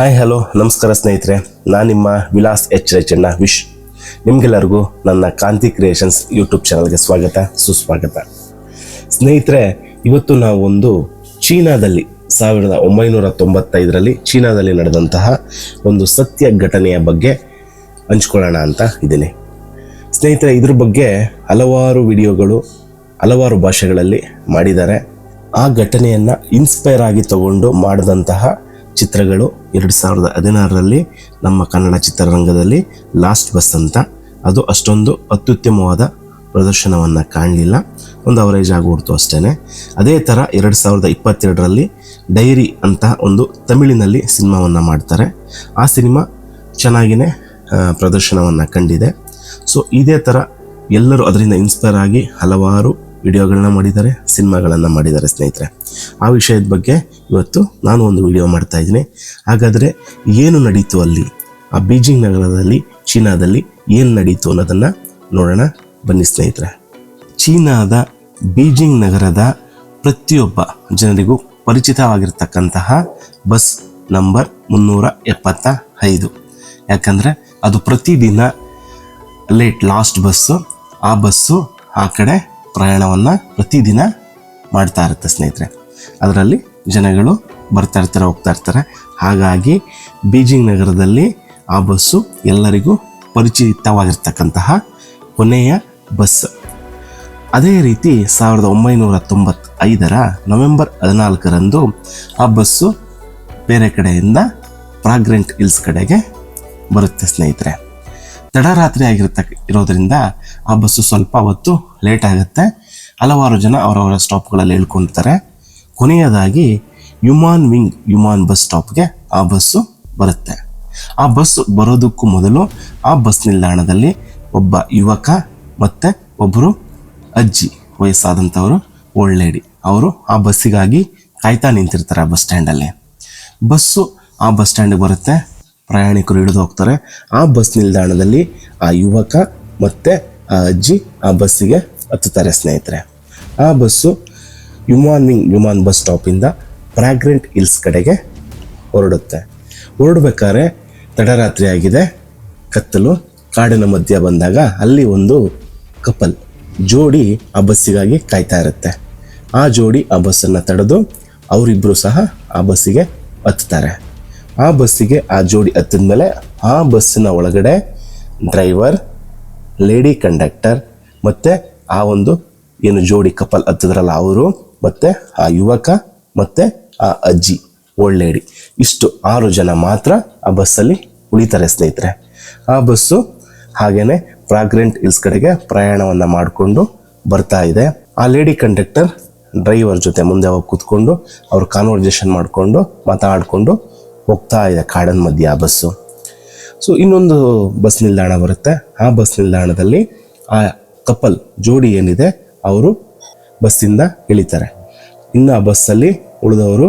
Hi hello ನಮಸ್ಕಾರ ಸ್ನೇಹಿತರೆ. ನಾನು ನಿಮ್ಮ ವಿಲಾಸ್ ಎಚ್ ರಚಣ್ಣ ವಿಶ್. ನಿಮಗೆಲ್ಲರಿಗೂ ನನ್ನ ಕಾಂತಿ ಕ್ರಿಯೇಷನ್ಸ್ ಯೂಟ್ಯೂಬ್ ಚಾನಲ್ಗೆ ಸ್ವಾಗತ, ಸುಸ್ವಾಗತ. ಸ್ನೇಹಿತರೆ, ಇವತ್ತು ನಾವು ಒಂದು ಚೀನಾದಲ್ಲಿ ಸಾವಿರದ ಒಂಬೈನೂರ ತೊಂಬತ್ತೈದರಲ್ಲಿ ಚೀನಾದಲ್ಲಿ ನಡೆದಂತಹ ಒಂದು ಸತ್ಯ ಘಟನೆಯ ಬಗ್ಗೆ ಹಂಚ್ಕೊಳ್ಳೋಣ ಅಂತ ಇದ್ದೀನಿ. ಸ್ನೇಹಿತರೆ, ಇದ್ರ ಬಗ್ಗೆ ಹಲವಾರು ವಿಡಿಯೋಗಳು, ಹಲವಾರು ಭಾಷೆಗಳಲ್ಲಿ ಮಾಡಿದ್ದಾರೆ. ಆ ಘಟನೆಯನ್ನು ಇನ್ಸ್ಪೈರ್ ಆಗಿ ತಗೊಂಡು ಮಾಡಿದಂತಹ ಚಿತ್ರಗಳು ಎರಡು ಸಾವಿರದ ಹದಿನಾರರಲ್ಲಿ ನಮ್ಮ ಕನ್ನಡ ಚಿತ್ರರಂಗದಲ್ಲಿ ಲಾಸ್ಟ್ ಬಸ್ ಅಂತ. ಅದು ಅಷ್ಟೊಂದು ಅತ್ಯುತ್ತಮವಾದ ಪ್ರದರ್ಶನವನ್ನು ಕಾಣಲಿಲ್ಲ. ಒಂದು ಅವರೇಜ್ ಆಗಿಬಿಡ್ತು ಅಷ್ಟೇ ಅದೇ ಥರ ಎರಡು ಸಾವಿರದ ಇಪ್ಪತ್ತೆರಡರಲ್ಲಿ ಡೈರಿ ಅಂತ ಒಂದು ತಮಿಳಿನಲ್ಲಿ ಸಿನಿಮಾವನ್ನು ಮಾಡ್ತಾರೆ. ಆ ಸಿನಿಮಾ ಚೆನ್ನಾಗಿಯೇ ಪ್ರದರ್ಶನವನ್ನು ಕಂಡಿದೆ. ಸೊ, ಇದೇ ಥರ ಎಲ್ಲರೂ ಅದರಿಂದ ಇನ್ಸ್ಪೈರ್ ಆಗಿ ಹಲವಾರು ವಿಡಿಯೋಗಳನ್ನ ಮಾಡಿದ್ದಾರೆ, ಸಿನಿಮಾಗಳನ್ನು ಮಾಡಿದ್ದಾರೆ ಸ್ನೇಹಿತರೆ. ಆ ವಿಷಯದ ಬಗ್ಗೆ ಇವತ್ತು ನಾನು ಒಂದು ವಿಡಿಯೋ ಮಾಡ್ತಾ ಇದ್ದೀನಿ. ಹಾಗಾದರೆ ಏನು ನಡೀತು ಅಲ್ಲಿ? ಆ ಬೀಜಿಂಗ್ ನಗರದಲ್ಲಿ, ಚೀನಾದಲ್ಲಿ ಏನು ನಡೀತು ಅನ್ನೋದನ್ನು ನೋಡೋಣ. ಬನ್ನಿ ಸ್ನೇಹಿತರೆ. ಚೀನಾದ ಬೀಜಿಂಗ್ ನಗರದ ಪ್ರತಿಯೊಬ್ಬ ಜನರಿಗೂ ಪರಿಚಿತವಾಗಿರ್ತಕ್ಕಂತಹ ಬಸ್ ನಂಬರ್ ಮುನ್ನೂರ ಎಪ್ಪತ್ತ ಐದು. ಯಾಕಂದರೆ ಅದು ಪ್ರತಿದಿನ ಲೇಟ್ ಲಾಸ್ಟ್ ಬಸ್ಸು, ಆ ಬಸ್ಸು ಆ ಕಡೆ ಪ್ರಯಾಣವನ್ನು ಪ್ರತಿದಿನ ಮಾಡ್ತಾ ಇರುತ್ತೆ ಸ್ನೇಹಿತರೆ. ಅದರಲ್ಲಿ ಜನಗಳು ಬರ್ತಾ ಇರ್ತಾರೆ, ಹೋಗ್ತಾ ಇರ್ತಾರೆ. ಹಾಗಾಗಿ ಬೀಜಿಂಗ್ ನಗರದಲ್ಲಿ ಆ ಬಸ್ಸು ಎಲ್ಲರಿಗೂ ಪರಿಚಿತವಾಗಿರ್ತಕ್ಕಂತಹ ಕೊನೆಯ ಬಸ್. ಅದೇ ರೀತಿ ಸಾವಿರದ ಒಂಬೈನೂರ ತೊಂಬತ್ತೈದರ ನವೆಂಬರ್ ಹದಿನಾಲ್ಕರಂದು ಆ ಬಸ್ಸು ಬೇರೆ ಕಡೆಯಿಂದ ಪ್ರಾಗ್ರೆಂಟ್ ಹಿಲ್ಸ್ ಕಡೆಗೆ ಬರುತ್ತೆ ಸ್ನೇಹಿತರೆ. ತಡರಾತ್ರಿ ಆಗಿರ್ತ ಇರೋದ್ರಿಂದ ಆ ಬಸ್ಸು ಸ್ವಲ್ಪ ಹೊತ್ತು ಲೇಟ್ ಆಗುತ್ತೆ. ಹಲವಾರು ಜನ ಅವರವರ ಸ್ಟಾಪ್ಗಳಲ್ಲಿ ಇಳ್ಕೊಳ್ತಾರೆ ಕೊನೆಯದಾಗಿ ಯುಮಾನ್ ವಿಂಗ್ ಯುಮಾನ್ ಬಸ್ ಸ್ಟಾಪ್ಗೆ ಆ ಬಸ್ಸು ಬರುತ್ತೆ. ಆ ಬಸ್ ಬರೋದಕ್ಕೂ ಮೊದಲು ಆ ಬಸ್ ನಿಲ್ದಾಣದಲ್ಲಿ ಒಬ್ಬ ಯುವಕ ಮತ್ತು ಒಬ್ಬರು ಅಜ್ಜಿ ವಯಸ್ಸಾದಂಥವರು ಓಲ್ಡ್ ಲೇಡಿ ಅವರು ಆ ಬಸ್ಸಿಗಾಗಿ ಕಾಯ್ತಾ ನಿಂತಿರ್ತಾರೆ ಆ ಬಸ್ ಸ್ಟ್ಯಾಂಡಲ್ಲಿ ಬಸ್ಸು ಆ ಬಸ್ ಸ್ಟ್ಯಾಂಡಿಗೆ ಬರುತ್ತೆ. ಪ್ರಯಾಣಿಕರು ಹಿಡಿದು ಹೋಗ್ತಾರೆ. ಆ ಬಸ್ ನಿಲ್ದಾಣದಲ್ಲಿ ಆ ಯುವಕ ಮತ್ತು ಆ ಅಜ್ಜಿ ಆ ಬಸ್ಸಿಗೆ ಹತ್ತುತ್ತಾರೆ ಸ್ನೇಹಿತರೆ. ಆ ಬಸ್ಸು ಯುಮಾನ್ ವಿಂಗ್ ಯುಮಾನ್ ಬಸ್ ಸ್ಟಾಪಿಂದ ಪ್ರಾಗ್ರೆಂಟ್ ಹಿಲ್ಸ್ ಕಡೆಗೆ ಹೊರಡುತ್ತೆ. ಹೊರಡ್ಬೇಕಾದ್ರೆ ತಡರಾತ್ರಿ ಆಗಿದೆ. ಕತ್ತಲು ಕಾಡಿನ ಮಧ್ಯ ಬಂದಾಗ ಅಲ್ಲಿ ಒಂದು ಕಪಲ್ ಜೋಡಿ ಆ ಬಸ್ಸಿಗಾಗಿ ಕಾಯ್ತಾ ಇರುತ್ತೆ. ಆ ಜೋಡಿ ಆ ಬಸ್ಸನ್ನು ತಡೆದು ಅವರಿಬ್ಬರು ಸಹ ಆ ಬಸ್ಸಿಗೆ ಹತ್ತುತ್ತಾರೆ. ಆ ಬಸ್ಸಿಗೆ ಆ ಜೋಡಿ ಹತ್ತಿದ ಮೇಲೆ ಆ ಬಸ್ಸಿನ ಒಳಗಡೆ ಡ್ರೈವರ್, ಲೇಡಿ ಕಂಡಕ್ಟರ್ ಮತ್ತು ಆ ಒಂದು ಏನು ಜೋಡಿ ಕಪಲ್ ಹತ್ತಿದ್ರಲ್ಲ ಅವರು ಮತ್ತು ಆ ಯುವಕ ಮತ್ತು ಆ ಅಜ್ಜಿ ಲೇಡಿ ಇಷ್ಟು ಆರು ಜನ ಮಾತ್ರ ಆ ಬಸ್ಸಲ್ಲಿ ಉಳಿತಾರೆ ಸ್ನೇಹಿತರೆ. ಆ ಬಸ್ಸು ಹಾಗೆಯೇ ಫ್ರಾಗ್ರೆಂಟ್ ಹಿಲ್ಸ್ ಕಡೆಗೆ ಪ್ರಯಾಣವನ್ನು ಮಾಡಿಕೊಂಡು ಬರ್ತಾ ಇದೆ. ಆ ಲೇಡಿ ಕಂಡಕ್ಟರ್ ಡ್ರೈವರ್ ಜೊತೆ ಮುಂದೆ ಹೋಗಿ ಕೂತ್ಕೊಂಡು ಅವ್ರು ಕಾನ್ವರ್ಜೇಷನ್ ಮಾಡಿಕೊಂಡು ಮಾತಾಡಿಕೊಂಡು ಹೋಗ್ತಾ ಇದೆ, ಕಾಡನ ಮಧ್ಯೆ ಆ ಬಸ್ಸು. ಸೊ ಇನ್ನೊಂದು ಬಸ್ ನಿಲ್ದಾಣ ಬರುತ್ತೆ. ಆ ಬಸ್ ನಿಲ್ದಾಣದಲ್ಲಿ ಆ ಕಪಲ್, ಜೋಡಿ ಏನಿದೆ, ಅವರು ಬಸ್ಸಿಂದ ಇಳಿತಾರೆ. ಇನ್ನು ಆ ಬಸ್ಸಲ್ಲಿ ಉಳಿದವರು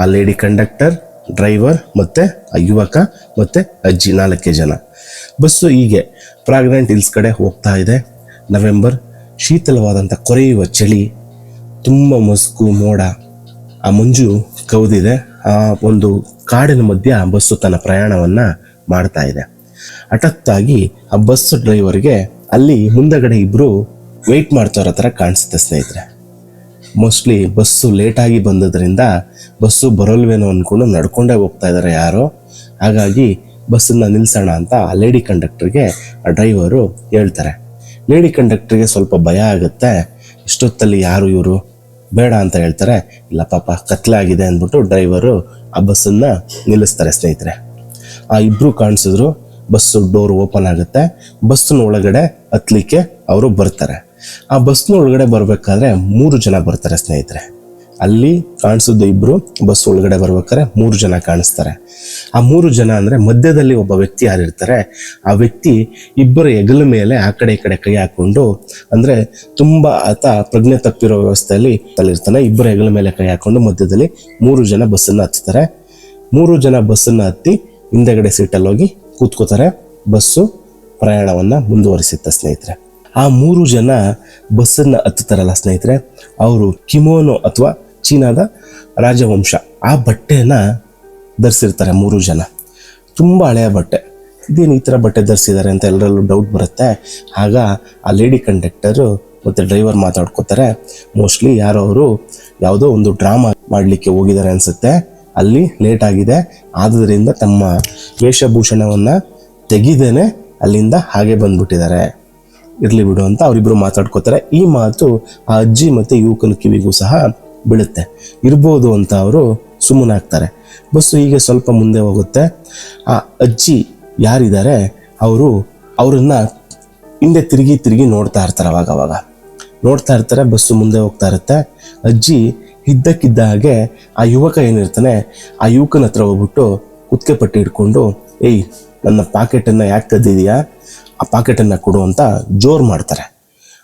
ಆ ಲೇಡಿ ಕಂಡಕ್ಟರ್, ಡ್ರೈವರ್ ಮತ್ತು ಆ ಯುವಕ ಮತ್ತು ಅಜ್ಜಿ ನಾಲ್ಕೇ ಜನ. ಬಸ್ಸು ಹೀಗೆ ಪ್ರಾಗ್ನೆಂಟ್ ಹಿಲ್ಸ್ ಕಡೆ ಹೋಗ್ತಾ ಇದೆ. ನವೆಂಬರ್, ಶೀತಲವಾದಂಥ ಕೊರೆಯುವ ಚಳಿ, ತುಂಬ ಮಸ್ಕು, ಮೋಡ, ಆ ಮಂಜು ಕವಿದಿದೆ ಒಂದು ಕಾಡಿನ ಮಧ್ಯ ಬಸ್ಸು ತನ್ನ ಪ್ರಯಾಣವನ್ನು ಮಾಡ್ತಾ ಇದೆ. ಹಠತ್ತಾಗಿ ಆ ಬಸ್ ಡ್ರೈವರ್ಗೆ ಅಲ್ಲಿ ಮುಂದಗಡೆ ಇಬ್ಬರು ವೆಯ್ಟ್ ಮಾಡ್ತಾ ಇರೋ ಥರ ಕಾಣಿಸುತ್ತೆ ಸ್ನೇಹಿತರೆ. ಮೋಸ್ಟ್ಲಿ ಬಸ್ಸು ಲೇಟಾಗಿ ಬಂದದ್ರಿಂದ ಬಸ್ಸು ಬರೋಲ್ವೇನೋ ಅಂದ್ಕೊಂಡು ನಡ್ಕೊಂಡೇ ಹೋಗ್ತಾ ಇದ್ದಾರೆ ಯಾರೋ. ಹಾಗಾಗಿ ಬಸ್ಸನ್ನು ನಿಲ್ಲಿಸೋಣ ಅಂತ ಆ ಲೇಡಿ ಕಂಡಕ್ಟರ್ಗೆ ಆ ಡ್ರೈವರು ಹೇಳ್ತಾರೆ. ಲೇಡಿ ಕಂಡಕ್ಟರ್ಗೆ ಸ್ವಲ್ಪ ಭಯ ಆಗುತ್ತೆ. ಇಷ್ಟೊತ್ತಲ್ಲಿ ಯಾರು ಇವರು? ಬೇಡ ಅಂತ ಹೇಳ್ತಾರೆ, ಇಲ್ಲ ಪಾಪ, ಕತ್ಲೆ ಆಗಿದೆ ಅಂದ್ಬಿಟ್ಟು ಡ್ರೈವರು ಆ ಬಸ್ಸನ್ನು ನಿಲ್ಲಿಸ್ತಾರೆ ಸ್ನೇಹಿತರೆ. ಆ ಇಬ್ಬರು ಕಾಣಿಸಿದ್ರು ಬಸ್ಸು ಡೋರ್ ಓಪನ್ ಆಗುತ್ತೆ. ಬಸ್ಸಿನ ಒಳಗಡೆ ಹತ್ತಲಿಕ್ಕೆ ಅವರು ಬರ್ತಾರೆ. ಆ ಬಸ್ನ ಒಳಗಡೆ ಬರಬೇಕಾದ್ರೆ ಮೂರು ಜನ ಬರ್ತಾರೆ ಸ್ನೇಹಿತರೆ. ಅಲ್ಲಿ ಕಾಣಿಸಿದ್ದು ಇಬ್ಬರು ಬಸ್ ಒಳಗಡೆ ಬರ್ಬೇಕಾದ್ರೆ ಮೂರು ಜನ ಕಾಣಿಸ್ತಾರೆ. ಆ ಮೂರು ಜನ ಅಂದರೆ ಮಧ್ಯದಲ್ಲಿ ಒಬ್ಬ ವ್ಯಕ್ತಿ ಯಾರಿರ್ತಾರೆ, ಆ ವ್ಯಕ್ತಿ ಇಬ್ಬರ ಹೆಗಲ ಮೇಲೆ ಆ ಕಡೆ ಈ ಕಡೆ ಕೈ ಹಾಕೊಂಡು ಅಂದರೆ ತುಂಬ ಆತ ಪ್ರಜ್ಞೆ ತಪ್ಪಿರೋ ವ್ಯವಸ್ಥೆಯಲ್ಲಿ ತಲ್ಲಿರ್ತಾನೆ. ಇಬ್ಬರ ಹೆಗಲ ಮೇಲೆ ಕೈ ಹಾಕೊಂಡು ಮಧ್ಯದಲ್ಲಿ ಮೂರು ಜನ ಬಸ್ಸನ್ನು ಹತ್ತಾರೆ ಮೂರು ಜನ ಬಸ್ಸನ್ನು ಹತ್ತಿ ಹಿಂದೆಗಡೆ ಸೀಟಲ್ಲಿ ಹೋಗಿ ಕೂತ್ಕೋತಾರೆ. ಬಸ್ಸು ಪ್ರಯಾಣವನ್ನು ಮುಂದುವರಿಸುತ್ತೆ ಸ್ನೇಹಿತರೆ. ಆ ಮೂರು ಜನ ಬಸ್ಸನ್ನು ಹತ್ತುತ್ತಾರಲ್ಲ ಸ್ನೇಹಿತರೆ, ಅವರು ಕಿಮೋನೋ ಅಥವಾ ಚೀನಾದ ರಾಜವಂಶ. ಆ ಬಟ್ಟೆನ ಧರಿಸಿರ್ತಾರೆ ಮೂರು ಜನ. ತುಂಬ ಹಳೆಯ ಬಟ್ಟೆ. ಇದೇನು ಈ ಥರ ಬಟ್ಟೆ ಧರಿಸಿದ್ದಾರೆ ಅಂತ ಎಲ್ಲರಲ್ಲೂ ಡೌಟ್ ಬರುತ್ತೆ. ಆಗ ಆ ಲೇಡಿ ಕಂಡಕ್ಟರು ಮತ್ತು ಡ್ರೈವರ್ ಮಾತಾಡ್ಕೋತಾರೆ. ಮೋಸ್ಟ್ಲಿ ಯಾರೋ ಅವರು ಯಾವುದೋ ಒಂದು ಡ್ರಾಮಾ ಮಾಡಲಿಕ್ಕೆ ಹೋಗಿದ್ದಾರೆ ಅನಿಸುತ್ತೆ. ಅಲ್ಲಿ ಲೇಟ್ ಆಗಿದೆ. ಆದ್ದರಿಂದ ತಮ್ಮ ವೇಷಭೂಷಣವನ್ನು ತೆಗಿದೇನೆ ಅಲ್ಲಿಂದ ಹಾಗೆ ಬಂದ್ಬಿಟ್ಟಿದ್ದಾರೆ. ಇರಲಿ ಬಿಡು ಅಂತ ಅವರಿಬ್ಬರು ಮಾತಾಡ್ಕೋತಾರೆ. ಈ ಮಾತು ಆ ಅಜ್ಜಿ ಮತ್ತು ಯುವಕನ ಕಿವಿಗೂ ಸಹ ಬೀಳುತ್ತೆ. ಇರ್ಬೋದು ಅಂತ ಅವರು ಸುಮ್ಮನಾಗ್ತಾರೆ. ಬಸ್ಸು ಹೀಗೆ ಸ್ವಲ್ಪ ಮುಂದೆ ಹೋಗುತ್ತೆ. ಆ ಅಜ್ಜಿ ಯಾರಿದ್ದಾರೆ, ಅವರು ಅವರನ್ನು ಹಿಂದೆ ತಿರುಗಿ ತಿರುಗಿ ನೋಡ್ತಾ ಇರ್ತಾರೆ ಅವಾಗ ಅವಾಗ. ನೋಡ್ತಾ ಇರ್ತಾರೆ, ಬಸ್ಸು ಮುಂದೆ ಹೋಗ್ತಾ ಇರುತ್ತೆ. ಅಜ್ಜಿ ಇದ್ದಕ್ಕಿದ್ದ ಹಾಗೆ ಆ ಯುವಕ ಏನಿರ್ತಾನೆ, ಆ ಯುವಕನ ಹತ್ರ ಹೋಗ್ಬಿಟ್ಟು ಕುತ್ತಿಗೆ ಪಟ್ಟಿ ಹಿಡ್ಕೊಂಡು, ಏಯ್, ನನ್ನ ಪಾಕೆಟನ್ನು ಯಾಕೆ ಕದ್ದಿದೆಯಾ ಆ ಪಾಕೆಟನ್ನು ಕೊಡು ಅಂತ ಜೋರು ಮಾಡ್ತಾರೆ.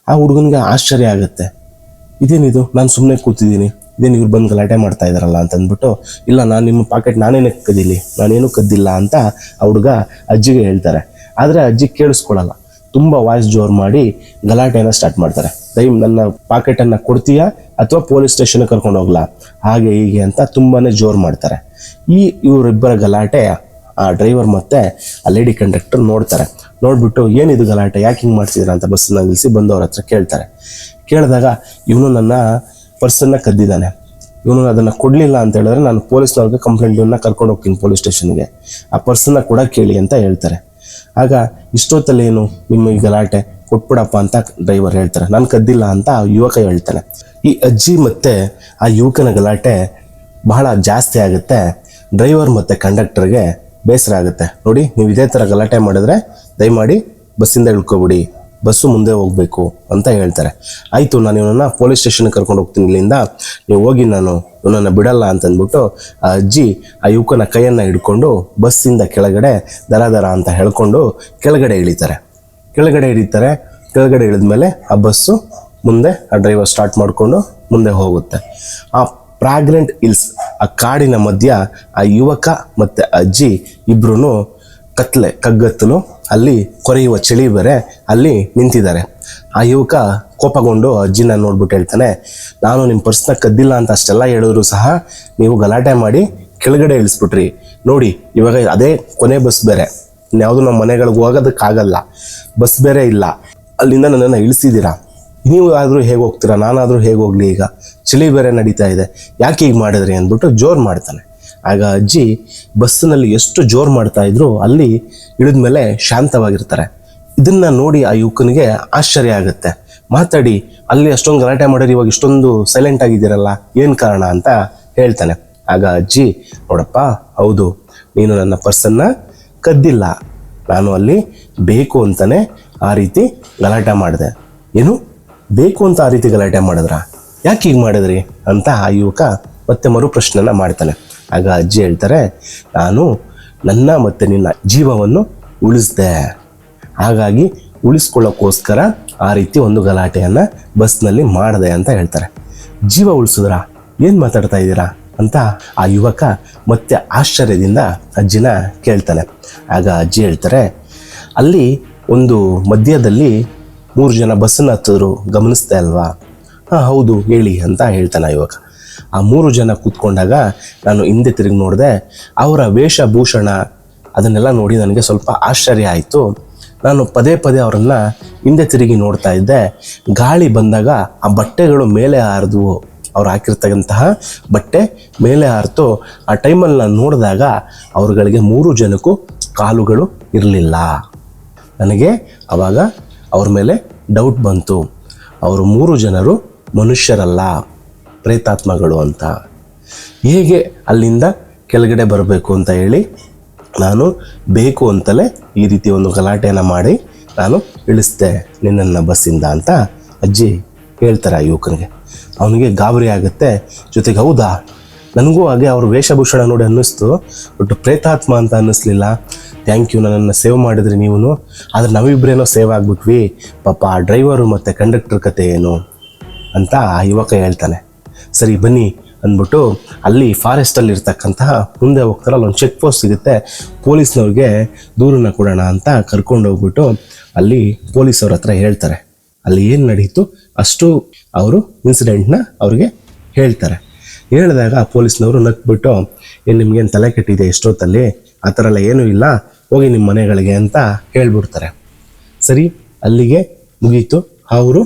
ಆ ಹುಡುಗನಿಗೆ ಆಶ್ಚರ್ಯ ಆಗುತ್ತೆ. ಇದೇನಿದು? ನಾನು ಸುಮ್ಮನೆ ಕೂತಿದ್ದೀನಿ. ಇದೇನು ಇವ್ರು ಬಂದು ಗಲಾಟೆ ಮಾಡ್ತಾ ಇದ್ದಾರಲ್ಲ ಅಂತ ಅಂದ್ಬಿಟ್ಟು ಇಲ್ಲ, ನಾನು ನಿಮ್ಮ ಪಾಕೆಟ್ ನಾನೇನೇ ಕದೀಲಿ, ನಾನೇನು ಕದ್ದಿಲ್ಲ ಅಂತ ಆ ಹುಡುಗ ಅಜ್ಜಿಗೆ ಹೇಳ್ತಾರೆ. ಆದರೆ ಅಜ್ಜಿ ಕೇಳಿಸ್ಕೊಳ್ಳಲ್ಲ ತುಂಬ ವಾಯ್ಸ್ ಜೋರು ಮಾಡಿ ಗಲಾಟೆನ ಸ್ಟಾರ್ಟ್ ಮಾಡ್ತಾರೆ. ದಯ, ನನ್ನ ಪಾಕೆಟನ್ನು ಕೊಡ್ತೀಯಾ? ಅಥವಾ ಪೊಲೀಸ್ ಸ್ಟೇಷನ್ಗೆ ಕರ್ಕೊಂಡು ಹೋಗ್ಲಾ? ಹಾಗೆ, ಹೀಗೆ ಅಂತ ತುಂಬಾ ಜೋರು ಮಾಡ್ತಾರೆ. ಈ ಇವರಿಬ್ಬರ ಗಲಾಟೆ ಆ ಡ್ರೈವರ್ ಮತ್ತೆ ಆ ಲೇಡಿ ಕಂಡಕ್ಟರ್ ನೋಡ್ತಾರೆ. ನೋಡ್ಬಿಟ್ಟು, ಏನಿದು ಗಲಾಟೆ? ಯಾಕೆ ಹಿಂಗೆ ಮಾಡ್ತಿದ್ದೀರಾ ಅಂತ ಬಸ್ಸನ್ನ ನಿಲ್ಲಿಸಿ ಬಂದವ್ರ ಹತ್ರ ಕೇಳ್ತಾರೆ. ಕೇಳಿದಾಗ ಇವನು ನನ್ನ ಪರ್ಸನ್ನ ಕದ್ದಿದ್ದಾನೆ. ಇವನು ಅದನ್ನು ಕೊಡಲಿಲ್ಲ ಅಂತ ಹೇಳಿದ್ರೆ ನಾನು ಪೊಲೀಸ್ನವ್ರಿಗೆ ಕಂಪ್ಲೇಂಟನ್ನು ಕರ್ಕೊಂಡು ಹೋಗ್ತೀನಿ ಪೊಲೀಸ್ ಸ್ಟೇಷನ್ಗೆ ಆ ಪರ್ಸನ್ನ ಕೂಡ ಕೇಳಿ ಅಂತ ಹೇಳ್ತಾರೆ. ಆಗ ಇಷ್ಟೊತ್ತಲ್ಲೇನು ನಿಮ್ಮ ಈ ಗಲಾಟೆ ಕೊಟ್ಬಿಡಪ್ಪ ಅಂತ ಡ್ರೈವರ್ ಹೇಳ್ತಾರೆ. ನಾನು ಕದ್ದಿಲ್ಲ ಅಂತ ಆ ಯುವಕ ಹೇಳ್ತಾನೆ. ಈ ಅಜ್ಜಿ ಮತ್ತೆ ಆ ಯುವಕನ ಗಲಾಟೆ ಬಹಳ ಜಾಸ್ತಿ ಆಗುತ್ತೆ. ಡ್ರೈವರ್ ಮತ್ತು ಕಂಡಕ್ಟರ್ಗೆ ಬೇಸರ ಆಗುತ್ತೆ. ನೋಡಿ, ನೀವು ಇದೇ ಥರ ಗಲಾಟೆ ಮಾಡಿದ್ರೆ ದಯಮಾಡಿ ಬಸ್ಸಿಂದ ಇಳ್ಕೊಬಿಡಿ. ಬಸ್ಸು ಮುಂದೆ ಹೋಗಬೇಕು ಅಂತ ಹೇಳ್ತಾರೆ. ಆಯಿತು, ನಾನು ಇವನನ್ನು ಪೊಲೀಸ್ ಸ್ಟೇಷನ್ಗೆ ಕರ್ಕೊಂಡು ಹೋಗ್ತೀನಿ, ಇಲ್ಲಿಂದ ನೀವು ಹೋಗಿ ನಾನು ಇವನನ್ನು ಬಿಡಲ್ಲ ಅಂತಂದ್ಬಿಟ್ಟು ಆ ಅಜ್ಜಿ ಆ ಯುವಕನ ಕೈಯನ್ನು ಹಿಡ್ಕೊಂಡು ಬಸ್ಸಿಂದ ಕೆಳಗಡೆ ದರ ದರ ಅಂತ ಹೇಳ್ಕೊಂಡು ಕೆಳಗಡೆ ಇಳಿತಾರೆ. ಕೆಳಗಡೆ ಇಳಿತಾರೆ, ಕೆಳಗಡೆ ಇಳಿದ್ಮೇಲೆ ಆ ಬಸ್ಸು ಮುಂದೆ ಆ ಡ್ರೈವರ್ ಸ್ಟಾರ್ಟ್ ಮಾಡಿಕೊಂಡು ಮುಂದೆ ಹೋಗುತ್ತೆ. ಆ ಪ್ರಾಗ್ರೆಂಟ್ ಹಿಲ್ಸ್ ಆ ಕಾಡಿನ ಮಧ್ಯ ಆ ಯುವಕ ಮತ್ತು ಅಜ್ಜಿ ಇಬ್ಬರೂ ಕತ್ಲೆ, ಕಗ್ಗತ್ತಲು ಅಲ್ಲಿ ಕೊರೆಯುವ ಚಳಿ ಬೇರೆ, ಅಲ್ಲಿ ನಿಂತಿದ್ದಾರೆ. ಆ ಯುವಕ ಕೋಪಗೊಂಡು, ಅಜ್ಜಿನ ನೋಡ್ಬಿಟ್ಟು ಹೇಳ್ತಾನೆ, ನಾನು ನಿಮ್ಮ ಪರ್ಸ್ನ ಕದ್ದಿಲ್ಲ ಅಂತ ಅಷ್ಟೆಲ್ಲ ಹೇಳಿದ್ರು ಸಹ ನೀವು ಗಲಾಟೆ ಮಾಡಿ ಕೆಳಗಡೆ ಇಳಿಸ್ಬಿಟ್ರಿ. ನೋಡಿ, ಇವಾಗ ಅದೇ ಕೊನೆ ಬಸ್ ಬೇರೆ. ಇನ್ಯಾವುದು ನಮ್ಮ ಮನೆಗಳಿಗೆ ಹೋಗೋದಕ್ಕಾಗಲ್ಲ. ಬಸ್ ಬೇರೆ ಇಲ್ಲ. ಅಲ್ಲಿಂದ ನನ್ನನ್ನು ಇಳಿಸಿದ್ದೀರಾ? ನೀವು ಆದರೂ ಹೇಗೆ ಹೋಗ್ತೀರಾ? ನಾನಾದರೂ ಹೇಗೆ ಹೋಗಲಿ ಈಗ? ಚಳಿ ಬೇರೆ ನಡೀತಾ ಇದೆ. ಯಾಕೆ ಈಗ ಮಾಡಿದ್ರಿ? ಅಂದ್ಬಿಟ್ಟು ಜೋರು ಮಾಡ್ತಾನೆ. ಆಗ ಅಜ್ಜಿ ಬಸ್ಸಿನಲ್ಲಿ ಎಷ್ಟು ಜೋರು ಮಾಡ್ತಾ ಇದ್ರು ಅಲ್ಲಿ ಇಳಿದ ಮೇಲೆ ಶಾಂತವಾಗಿರ್ತಾರೆ. ಇದನ್ನ ನೋಡಿ ಆ ಯುವಕನಿಗೆ ಆಶ್ಚರ್ಯ ಆಗುತ್ತೆ. ಮಾತಾಡಿ, ಅಲ್ಲಿ ಅಷ್ಟೊಂದು ಗಲಾಟೆ ಮಾಡೋರು ಇವಾಗ ಇಷ್ಟೊಂದು ಸೈಲೆಂಟ್ ಆಗಿದ್ದೀರಲ್ಲ, ಏನು ಕಾರಣ ಅಂತ ಹೇಳ್ತಾನೆ. ಆಗ ಅಜ್ಜಿ, ನೋಡಪ್ಪ, ಹೌದು, ನೀನು ನನ್ನ ಪರ್ಸನ್ನ ಕದ್ದಿಲ್ಲ. ನಾನು ಅಲ್ಲಿ ಬೇಕು ಅಂತಾನೆ ಆ ರೀತಿ ಗಲಾಟೆ ಮಾಡಿದೆ. ಏನು? ಬೇಕು ಅಂತ ಆ ರೀತಿ ಗಲಾಟೆ ಮಾಡಿದ್ರ? ಯಾಕೆ ಹೀಗೆ ಮಾಡಿದ್ರಿ? ಅಂತ ಆ ಯುವಕ ಮತ್ತೆ ಮರು ಪ್ರಶ್ನೆನ ಮಾಡ್ತಾನೆ. ಆಗ ಅಜ್ಜಿ ಹೇಳ್ತಾರೆ, ನಾನು ನನ್ನ ಮತ್ತು ನಿನ್ನ ಜೀವವನ್ನು ಉಳಿಸ್ದೆ. ಹಾಗಾಗಿ ಉಳಿಸ್ಕೊಳ್ಳೋಕ್ಕೋಸ್ಕರ ಆ ರೀತಿ ಒಂದು ಗಲಾಟೆಯನ್ನು ಬಸ್ನಲ್ಲಿ ಮಾಡಿದೆ ಅಂತ ಹೇಳ್ತಾರೆ. ಜೀವ ಉಳಿಸಿದ್ರಾ? ಏನು ಮಾತಾಡ್ತಾ ಇದ್ದೀರಾ? ಅಂತ ಆ ಯುವಕ ಮತ್ತೆ ಆಶ್ಚರ್ಯದಿಂದ ಅಜ್ಜಿನ ಕೇಳ್ತಾನೆ. ಆಗ ಅಜ್ಜಿ ಹೇಳ್ತಾರೆ, ಅಲ್ಲಿ ಒಂದು ಮಧ್ಯದಲ್ಲಿ ಮೂರು ಜನ ಬಸ್ಸನ್ನು ಹತ್ತಿದ್ರು ಗಮನಿಸ್ತಾ ಅಲ್ವಾ? ಹಾಂ, ಹೌದು, ಹೇಳಿ ಅಂತ ಹೇಳ್ತಾನೆ ಯುವಕ. ಆ ಮೂರು ಜನ ಕೂತ್ಕೊಂಡಾಗ ನಾನು ಹಿಂದೆ ತಿರುಗಿ ನೋಡಿದೆ, ಅವರ ವೇಷಭೂಷಣ ಅದನ್ನೆಲ್ಲ ನೋಡಿ ನನಗೆ ಸ್ವಲ್ಪ ಆಶ್ಚರ್ಯ ಆಯಿತು. ನಾನು ಪದೇ ಪದೇ ಅವರನ್ನು ಹಿಂದೆ ತಿರುಗಿ ನೋಡ್ತಾ ಇದ್ದೆ. ಗಾಳಿ ಬಂದಾಗ ಆ ಬಟ್ಟೆಗಳು ಮೇಲೆ ಹಾರಿದ್ವು ಅವ್ರು ಹಾಕಿರ್ತಕ್ಕಂತಹ ಬಟ್ಟೆ ಮೇಲೆ ಹಾರ್ತು ಆ ಟೈಮಲ್ಲಿ ನಾನು ನೋಡಿದಾಗ ಅವ್ರುಗಳಿಗೆ ಮೂರು ಜನಕ್ಕೂ ಕಾಲುಗಳು ಇರಲಿಲ್ಲ. ನನಗೆ ಆವಾಗ ಅವ್ರ ಮೇಲೆ ಡೌಟ್ ಬಂತು. ಅವರು ಮೂರು ಜನರು ಮನುಷ್ಯರಲ್ಲ. ಪ್ರೇತಾತ್ಮಗಳು ಅಂತ. ಹೇಗೆ ಅಲ್ಲಿಂದ ಕೆಳಗಡೆ ಬರಬೇಕು ಅಂತ ಹೇಳಿ ನಾನು ಬೇಕು ಅಂತಲೇ ಈ ರೀತಿ ಒಂದು ಗಲಾಟೆಯನ್ನು ಮಾಡಿ ನಾನು ಇಳಿಸ್ದೆ ನಿನ್ನನ್ನು ಬಸ್ಸಿಂದ ಅಂತ ಅಜ್ಜಿ ಹೇಳ್ತಾರೆ ಆ ಯುವಕನಿಗೆ. ಅವನಿಗೆ ಗಾಬರಿ ಆಗುತ್ತೆ. ಜೊತೆಗೆ ಹೌದಾ? ನನಗೂ ಹಾಗೆ ಅವ್ರ ವೇಷಭೂಷಣ ನೋಡಿ ಅನ್ನಿಸ್ತು. ಬಟ್ ಪ್ರೇತಾತ್ಮ ಅಂತ ಅನ್ನಿಸ್ಲಿಲ್ಲ. ಥ್ಯಾಂಕ್ ಯು ನನ್ನನ್ನು ಸೇವ್ ಮಾಡಿದ್ರಿ ನೀವು ಆದರೆ ನಾವಿಬ್ಬರೇನೋ ಸೇವ್ ಆಗಿಬಿಟ್ವಿ. ಪಾಪ ಆ ಡ್ರೈವರು ಮತ್ತು ಕಂಡಕ್ಟರ್ ಕತೆ ಏನು ಅಂತ ಆ ಯುವಕ ಹೇಳ್ತಾನೆ. ಸರಿ, ಬನ್ನಿ ಅಂದ್ಬಿಟ್ಟು ಅಲ್ಲಿ ಫಾರೆಸ್ಟಲ್ಲಿ ಇರ್ತಕ್ಕಂತಹ ಮುಂದೆ ಹೋಗ್ತಾರೆ ಅಲ್ಲೊಂದು ಚೆಕ್ ಪೋಸ್ಟ್ ಸಿಗುತ್ತೆ. ಪೊಲೀಸ್ನವ್ರಿಗೆ ದೂರನ್ನ ಕೊಡೋಣ ಅಂತ ಕರ್ಕೊಂಡು ಹೋಗ್ಬಿಟ್ಟು ಅಲ್ಲಿ ಅವ್ರ ಹತ್ರ ಹೇಳ್ತಾರೆ. ಅಲ್ಲಿ ಏನು ನಡೀತು? ಅಷ್ಟು ಅವರು ಇನ್ಸಿಡೆಂಟ್ನ ಅವ್ರಿಗೆ ಹೇಳ್ತಾರೆ. ಹೇಳಿದಾಗ ಪೊಲೀಸ್ನವರು ನಕ್ಬಿಟ್ಟು ಏನು ನಿಮ್ಗೇನು ತಲೆ ಕೆಟ್ಟಿದೆ ಎಷ್ಟೊತ್ತಲ್ಲಿ? ಆ ಥರ ಎಲ್ಲ ಏನೂ ಇಲ್ಲ, ಹೋಗಿ ನಿಮ್ಮ ಮನೆಗಳಿಗೆ ಅಂತ ಹೇಳ್ಬಿಡ್ತಾರೆ. ಸರಿ, ಅಲ್ಲಿಗೆ ಮುಗೀತು. ಅವರು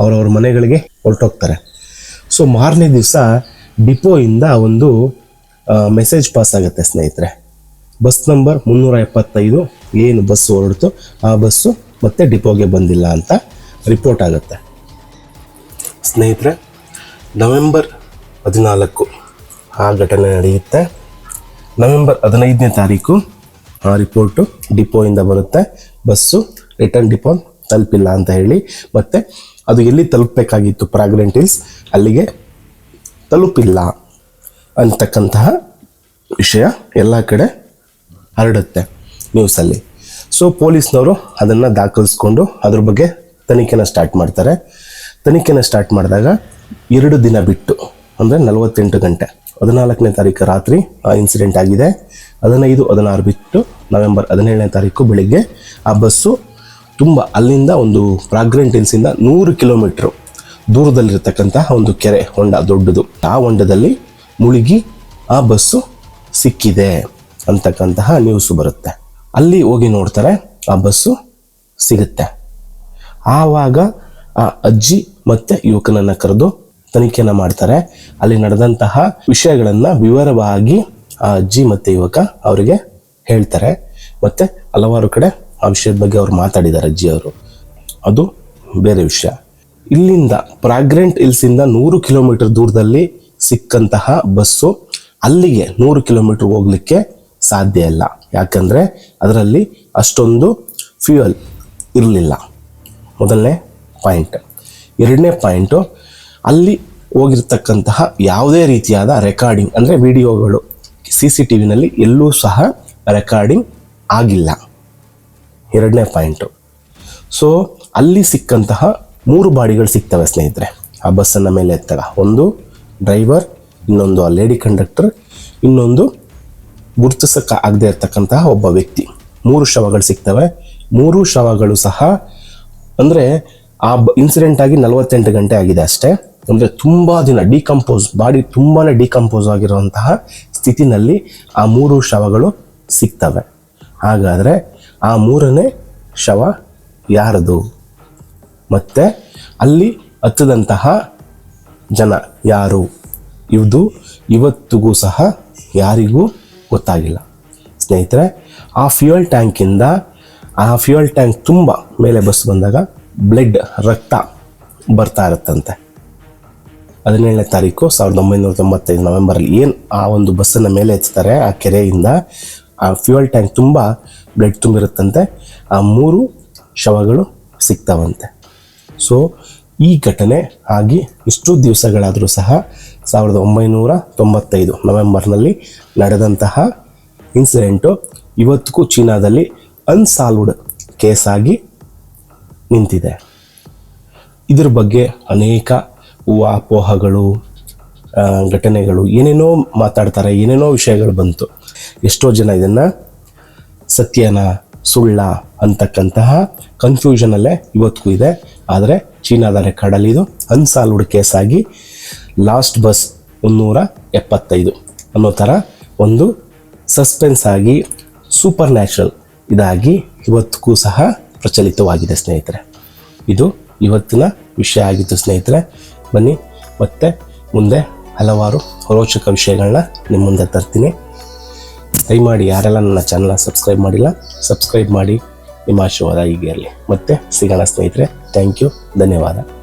ಅವರವ್ರ ಮನೆಗಳಿಗೆ ಹೊರಟೋಗ್ತಾರೆ. ಸೊ ಮಾರನೇ ದಿವಸ ಡಿಪೋಯಿಂದ ಒಂದು ಮೆಸೇಜ್ ಪಾಸ್ ಆಗುತ್ತೆ ಸ್ನೇಹಿತರೆ. ಬಸ್ ನಂಬರ್ ಮುನ್ನೂರ ಎಪ್ಪತ್ತೈದು ಏನು ಬಸ್ ಹೊರಡ್ತು, ಆ ಬಸ್ಸು ಮತ್ತೆ ಡಿಪೋಗೆ ಬಂದಿಲ್ಲ ಅಂತ ರಿಪೋರ್ಟ್ ಆಗುತ್ತೆ. ಸ್ನೇಹಿತರೆ, ನವೆಂಬರ್ ಹದಿನಾಲ್ಕು ಆ ಘಟನೆ ನಡೆಯುತ್ತೆ. ನವೆಂಬರ್ ಹದಿನೈದನೇ ತಾರೀಕು ಆ ರಿಪೋರ್ಟು ಡಿಪೋಯಿಂದ ಬರುತ್ತೆ. ಬಸ್ಸು ರಿಟರ್ನ್ ಡಿಪೋ ತಲುಪಿಲ್ಲ ಅಂತ ಹೇಳಿ, ಮತ್ತೆ ಅದು ಎಲ್ಲಿ ತಲುಪಬೇಕಾಗಿತ್ತು ಪ್ರಾಗ್ರೆಂಟ್ ಹಿಲ್ಸ್ ಅಲ್ಲಿಗೆ ತಲುಪಿಲ್ಲ ಅಂತಕ್ಕಂತಹ ವಿಷಯ ಎಲ್ಲ ಕಡೆ ಹರಡುತ್ತೆ ನ್ಯೂಸಲ್ಲಿ ಸೊ ಪೊಲೀಸ್ನವರು ಅದನ್ನು ದಾಖಲಿಸ್ಕೊಂಡು ಅದ್ರ ಬಗ್ಗೆ ತನಿಖೆನ ಸ್ಟಾರ್ಟ್ ಮಾಡ್ತಾರೆ. ತನಿಖೆನ ಸ್ಟಾರ್ಟ್ ಮಾಡಿದಾಗ ಎರಡು ದಿನ ಬಿಟ್ಟು, ಅಂದರೆ ನಲವತ್ತೆಂಟು ಗಂಟೆ, ಹದಿನಾಲ್ಕನೇ ತಾರೀಕು ರಾತ್ರಿ ಆ ಇನ್ಸಿಡೆಂಟ್ ಆಗಿದೆ. ಹದಿನೈದು, ಹದಿನಾರು ಬಿಟ್ಟು ನವೆಂಬರ್ ಹದಿನೇಳನೇ ತಾರೀಕು ಬೆಳಿಗ್ಗೆ ಆ ಬಸ್ಸು ತುಂಬ ಅಲ್ಲಿಂದ ಒಂದು ಪ್ರಾಗ್ರೆಂಟ್ ಹಿಲ್ಸಿಂದ ನೂರು ಕಿಲೋಮೀಟ್ರು ದೂರದಲ್ಲಿರ್ತಕ್ಕಂತಹ ಒಂದು ಕೆರೆ ಹೊಂಡ, ದೊಡ್ಡದು. ಆ ಹೊಂಡದಲ್ಲಿ ಮುಳುಗಿ ಆ ಬಸ್ಸು ಸಿಕ್ಕಿದೆ ಅಂತಕ್ಕಂತಹ ನ್ಯೂಸ್ ಬರುತ್ತೆ. ಅಲ್ಲಿ ಹೋಗಿ ನೋಡ್ತಾರೆ ಆ ಬಸ್ಸು ಸಿಗುತ್ತೆ. ಆವಾಗ ಆ ಅಜ್ಜಿ ಮತ್ತೆ ಯುವಕನನ್ನ ಕರೆದು ತನಿಖೆಯನ್ನು ಮಾಡ್ತಾರೆ. ಅಲ್ಲಿ ನಡೆದಂತಹ ವಿಷಯಗಳನ್ನ ವಿವರವಾಗಿ ಆ ಅಜ್ಜಿ ಮತ್ತೆ ಯುವಕ ಅವರಿಗೆ ಹೇಳ್ತಾರೆ. ಮತ್ತೆ ಹಲವಾರು ಕಡೆ ಆ ವಿಷಯದ ಬಗ್ಗೆ ಅವ್ರು ಮಾತಾಡಿದ್ದಾರೆ ಅಜ್ಜಿ ಅವರು. ಅದು ಬೇರೆ ವಿಷಯ. ಇಲ್ಲಿಂದ ಪ್ರಾಗ್ರೆಂಟ್ ಇಲ್ಸಿಂದ ನೂರು ಕಿಲೋಮೀಟರ್ ದೂರದಲ್ಲಿ ಸಿಕ್ಕಂತಹ ಬಸ್ಸು ಅಲ್ಲಿಗೆ ನೂರು ಕಿಲೋಮೀಟರ್ ಹೋಗ್ಲಿಕ್ಕೆ ಸಾಧ್ಯ ಇಲ್ಲ. ಯಾಕಂದ್ರೆ ಅದರಲ್ಲಿ ಅಷ್ಟೊಂದು ಫ್ಯೂಯಲ್ ಇರಲಿಲ್ಲ. ಮೊದಲನೇ ಪಾಯಿಂಟ್. ಎರಡನೇ ಪಾಯಿಂಟು, ಅಲ್ಲಿ ಹೋಗಿರ್ತಕ್ಕಂತಹ ಯಾವುದೇ ರೀತಿಯಾದ ರೆಕಾರ್ಡಿಂಗ್, ಅಂದರೆ ವಿಡಿಯೋಗಳು ಸಿ ಸಿ ಟಿ ವಿನಲ್ಲಿ ಎಲ್ಲೂ ಸಹ ರೆಕಾರ್ಡಿಂಗ್ ಆಗಿಲ್ಲ. ಎರಡನೇ ಪಾಯಿಂಟು. ಸೊ ಅಲ್ಲಿ ಸಿಕ್ಕಂತಹ ಮೂರು ಬಾಡಿಗಳು ಸಿಗ್ತವೆ ಸ್ನೇಹಿತರೆ. ಆ ಬಸ್ಸನ್ನು ಮೇಲೆ ಎತ್ತಾಗ. ಒಂದು ಡ್ರೈವರ್, ಇನ್ನೊಂದು ಆ ಲೇಡಿ ಕಂಡಕ್ಟರ್, ಇನ್ನೊಂದು ಗುರುತಿಸಕ್ಕೆ ಆಗದೆ ಇರ್ತಕ್ಕಂತಹ ಒಬ್ಬ ವ್ಯಕ್ತಿ. ಮೂರು ಶವಗಳು ಸಿಗ್ತವೆ. ಮೂರು ಶವಗಳು ಸಹ, ಅಂದರೆ ಆ ಇನ್ಸಿಡೆಂಟ್ ಆಗಿ ನಲವತ್ತೆಂಟು ಗಂಟೆ ಆಗಿದೆ ಅಷ್ಟೇ. ಅಂದರೆ ತುಂಬ ದಿನ ಡಿಕಂಪೋಸ್ ಬಾಡಿ ತುಂಬಾ ಡಿಕಂಪೋಸ್ ಆಗಿರುವಂತಹ ಸ್ಥಿತಿನಲ್ಲಿ ಆ ಮೂರು ಶವಗಳು ಸಿಗ್ತವೆ. ಹಾಗಾದರೆ ಆ ಮೂರನೇ ಶವ ಯಾರದು? ಮತ್ತು ಅಲ್ಲಿ ಹತ್ತದಂತಹ ಜನ ಯಾರು? ಇದು ಇವತ್ತಿಗೂ ಸಹ ಯಾರಿಗೂ ಗೊತ್ತಾಗಿಲ್ಲ. ಸ್ನೇಹಿತರೆ, ಆ ಫ್ಯೂಯಲ್ ಟ್ಯಾಂಕಿಂದ ಆ ಫ್ಯೂಯಲ್ ಟ್ಯಾಂಕ್ ತುಂಬ ಮೇಲೆ ಬಸ್ ಬಂದಾಗ ಬ್ಲಡ್ ರಕ್ತ ಬರ್ತಾ ಇರುತ್ತಂತೆ. ಹದಿನೇಳನೇ ತಾರೀಕು ಸಾವಿರದ ಒಂಬೈನೂರ ತೊಂಬತ್ತೈದು ನವೆಂಬರಲ್ಲಿ ಏನು ಆ ಒಂದು ಬಸ್ಸನ್ನು ಮೇಲೆ ಎತ್ತಾರೆ ಆ ಕೆರೆಯಿಂದ, ಆ ಫ್ಯೂಯಲ್ ಟ್ಯಾಂಕ್ ತುಂಬ ಬ್ಲಡ್ ತುಂಬಿರುತ್ತಂತೆ. ಆ ಮೂರು ಶವಗಳು ಸಿಗ್ತಾವಂತೆ. ಸೊ ಈ ಘಟನೆ ಆಗಿ ಇಷ್ಟು ದಿವಸಗಳಾದರೂ ಸಹ ಸಾವಿರದ ಒಂಬೈನೂರ ತೊಂಬತ್ತೈದು ನವೆಂಬರ್ನಲ್ಲಿ ನಡೆದಂತಹ ಇನ್ಸಿಡೆಂಟು ಇವತ್ತಿಗೂ ಚೀನಾದಲ್ಲಿ ಅನ್ಸಾಲ್ವ್ಡ್ ಕೇಸಾಗಿ ನಿಂತಿದೆ. ಇದ್ರ ಬಗ್ಗೆ ಅನೇಕ ಊಹಾಪೋಹಗಳು ಘಟನೆಗಳು, ಏನೇನೋ ಮಾತಾಡ್ತಾರೆ, ಏನೇನೋ ವಿಷಯಗಳು ಬಂತು. ಎಷ್ಟೋ ಜನ ಇದನ್ನು ಸತ್ಯನ ಸುಳ್ಳ ಅಂತಕ್ಕಂತಹ ಕನ್ಫ್ಯೂಷನಲ್ಲೇ ಇವತ್ತಿಗೂ ಇದೆ. ಆದರೆ ಚೀನಾದ ರೆಕಾರ್ಡಲ್ಲಿ ಇದು. ಅನ್ಸಾಲ್ವ್ಡ್ ಆಗಿ ಲಾಸ್ಟ್ ಬಸ್ ಮುನ್ನೂರ ಎಪ್ಪತ್ತೈದು ಅನ್ನೋ ಥರ ಒಂದು ಸಸ್ಪೆನ್ಸ್ ಆಗಿ ಸೂಪರ್ ನ್ಯಾಚುರಲ್ ಇದಾಗಿ ಇವತ್ತಿಗೂ ಸಹ ಪ್ರಚಲಿತವಾಗಿದೆ ಸ್ನೇಹಿತರೆ. ಇದು ಇವತ್ತಿನ ವಿಷಯ ಆಗಿತ್ತು ಸ್ನೇಹಿತರೆ. ಬನ್ನಿ ಮತ್ತೆ ಮುಂದೆ ಹಲವಾರು ರೋಚಕ ವಿಷಯಗಳನ್ನ ನಿಮ್ಮ ಮುಂದೆ ತರ್ತೀನಿ. ದಯಮಾಡಿ ಯಾರೆಲ್ಲ ನನ್ನ ಚಾನಲ್ನ ಸಬ್ಸ್ಕ್ರೈಬ್ ಮಾಡಿಲ್ಲ ಸಬ್ಸ್ಕ್ರೈಬ್ ಮಾಡಿ. ನಿಮ್ಮ ಆಶೀರ್ವಾದ ಹೀಗೆ ಇರಲಿ ಮತ್ತೆ ಸಿಗೋಣ ಸ್ನೇಹಿತರೆ ಥ್ಯಾಂಕ್ ಯು ಧನ್ಯವಾದ.